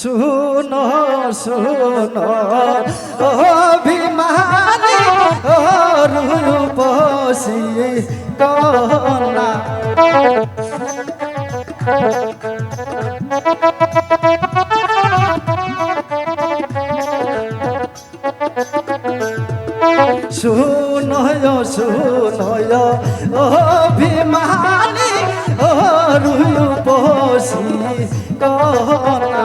শুনো শুনো অভিমানী রূপসী কন্যা। শুনয় শুনয় অভিমানী রূপসী কন্যা।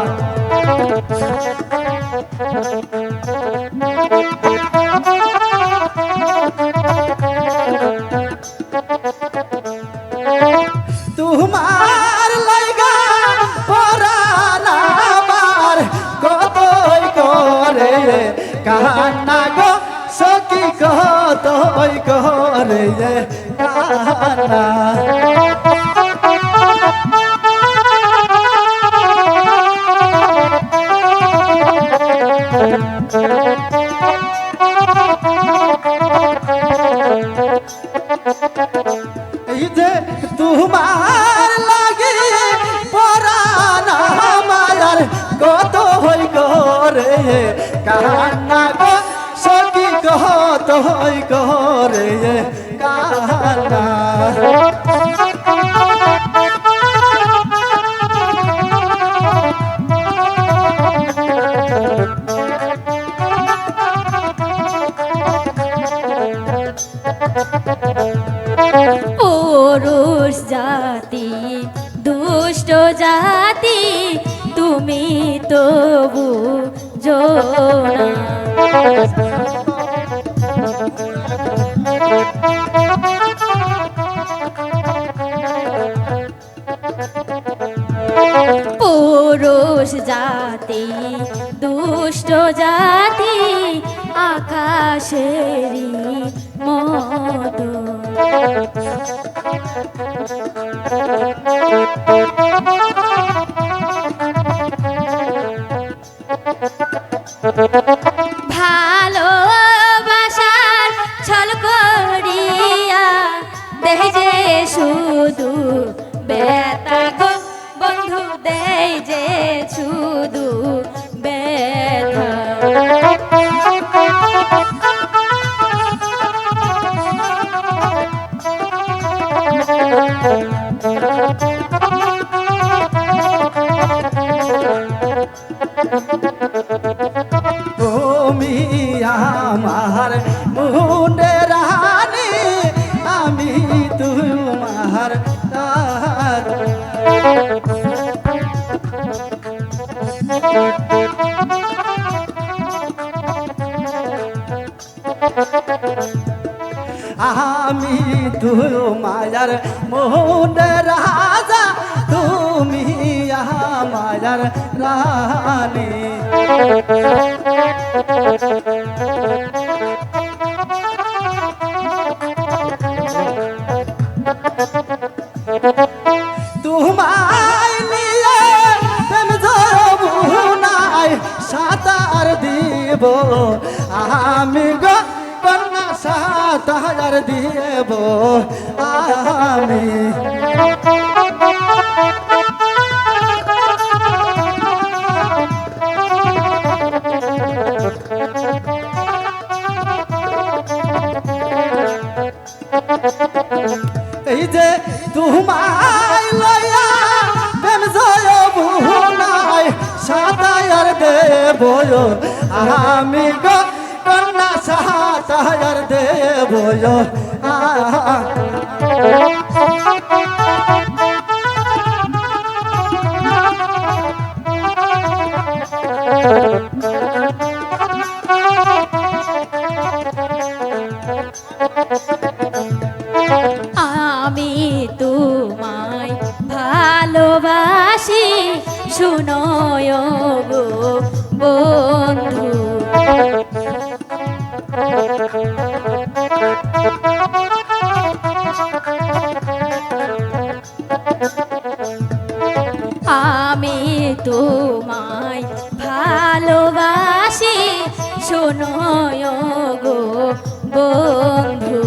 কান্না গো সকি কতই করে কান্না? তোমার লাগে পরাণ মায়ার কত হই করে কান্না গো সকি কত হই করে কান্না। পুরুষ জাতি তুমি তবু জোনা পুরুষ জাতি দুষ্ট জাতি আকাশেরই মতো। ছল করিয়া দেয় যে শুধু বেতা তুমি আমার মুন্ডে রানী আমি তোমার রানী। আমি তোমার মোহনের রাজা তুমি আমার রানী। নাই দিব আমি গো। সাঁতার দিব আমি। এই যে তোমায় লয়া প্রেম দেব আমি গো। আমি তোমায় ভালোবাসি শুনয় গো বন্ধু। তোমায় ভালোবাসি। শোনো গো বন্ধু।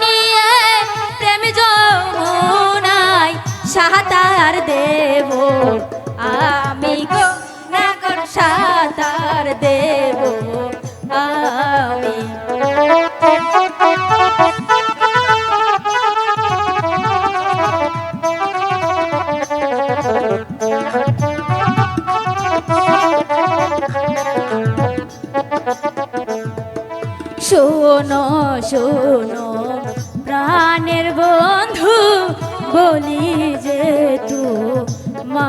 নিয়ে সাঁতার দেব। আমি গো সাঁতার দেব। শোনো শোনো প্রাণের বন্ধু বলি যে তু মা।